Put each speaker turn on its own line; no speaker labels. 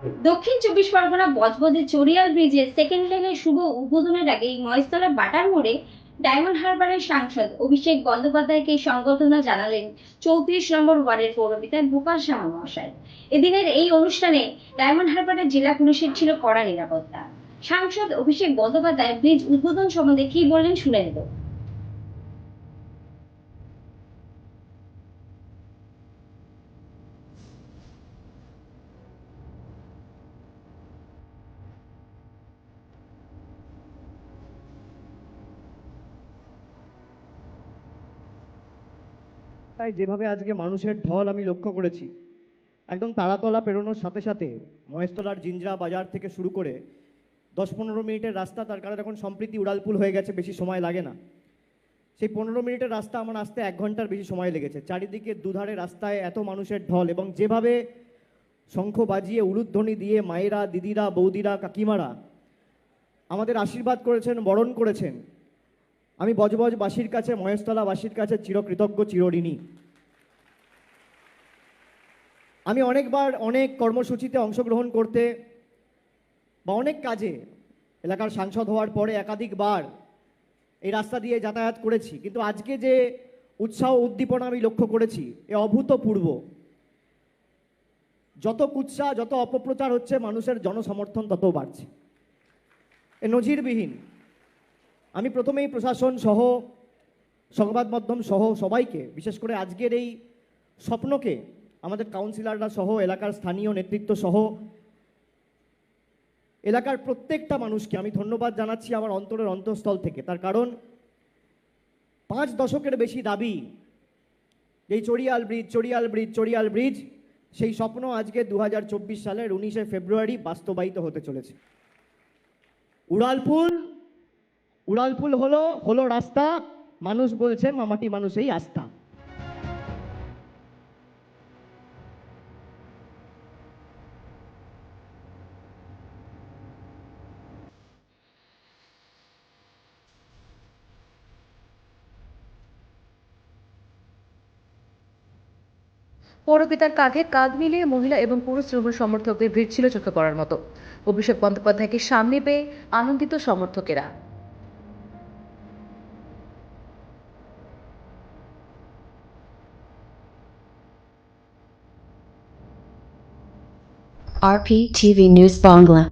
দক্ষিণ চব্বিশ পরগনা বজবজে চরিয়াল ব্রিজের সেকেন্ড লেনের শুভ উদ্বোধনের আগে মহেশতলা বাটার মোড়ে ডায়মন্ড হারবারের সাংসদ অভিষেক বন্দ্যোপাধ্যায়কে সংবর্ধনা জানালেন চৌত্রিশ নম্বর ওয়ার্ডের পৌরপিতা গোপাল শাহ মহাশয়। এদিনের এই অনুষ্ঠানে ডায়মন্ড হারবারের জেলা পুলিশের ছিল কড়া নিরাপত্তা। সাংসদ অভিষেক বন্দ্যোপাধ্যায় ব্রিজ উদ্বোধন সম্বন্ধে কি বললেন শুনে নেব।
তাই যেভাবে আজকে মানুষের ঢল আমি লক্ষ্য করেছি, একদম তারাতলা পেরোনোর সাথে সাথে মহেশতলার জিঞ্জরা বাজার থেকে শুরু করে দশ পনেরো মিনিটের রাস্তা তার কারণ এখন সম্প্রীতি উড়ালপুল হয়ে গেছে, বেশি সময় লাগে না। সেই পনেরো মিনিটের রাস্তা আমার আসতে এক ঘণ্টার বেশি সময় লেগেছে। চারিদিকে দুধারে রাস্তায় এত মানুষের ঢল এবং যেভাবে শঙ্খ বাজিয়ে উলুধ্বনি দিয়ে মায়েরা, দিদিরা, বৌদিরা, কাকিমারা আমাদের আশীর্বাদ করেছেন, বরণ করেছেন আমি বজবজবাসীর কাছে, মহেশতলাবাসীর কাছে চিরকৃতজ্ঞ, চিরঋণী। আমি অনেকবার অনেক কর্মসূচিতে অংশগ্রহণ করতে বা অনেক কাজে এলাকার সাংসদ হওয়ার পরে একাধিকবার এই রাস্তা দিয়ে যাতায়াত করেছি। কিন্তু আজকে যে উৎসাহ উদ্দীপনা আমি লক্ষ্য করেছি, এ অভূতপূর্ব। যত কুৎসা, যত অপপ্রচার হচ্ছে, মানুষের জনসমর্থন তত বাড়ছে। এ নজিরবিহীন। আমি প্রথমেই প্রশাসন সহ, সংবাদ মাধ্যম সহ সবাইকে, বিশেষ করে আজকের এই স্বপ্নকে, আমাদের কাউন্সিলররা সহ, এলাকার স্থানীয় নেতৃত্ব সহ, এলাকার প্রত্যেকটা মানুষকে আমি ধন্যবাদ জানাচ্ছি আমার অন্তরের অন্তঃস্থল থেকে। তার কারণ, পাঁচ দশকের বেশি দাবি, এই Chariyal bridge Chariyal bridge Chariyal bridge, সেই স্বপ্ন আজকে দু হাজার চব্বিশ সালের উনিশে ফেব্রুয়ারি বাস্তবায়িত হতে চলেছে। উড়ালপুল উড়ালপুল হলো হলো রাস্তা। মানুষ বলছেন মামাটি মানুষেই আস্থা
পৌরপিতার কাঁধে কাঁধ মিলিয়ে মহিলা এবং পুরুষ তৃণমূল সমর্থকদের ভিড় ছিল চোখে পড়ার মতো। অভিষেক বন্দ্যোপাধ্যায়কে সামনে পেয়ে আনন্দিত সমর্থকেরা।
RPTV News Bangla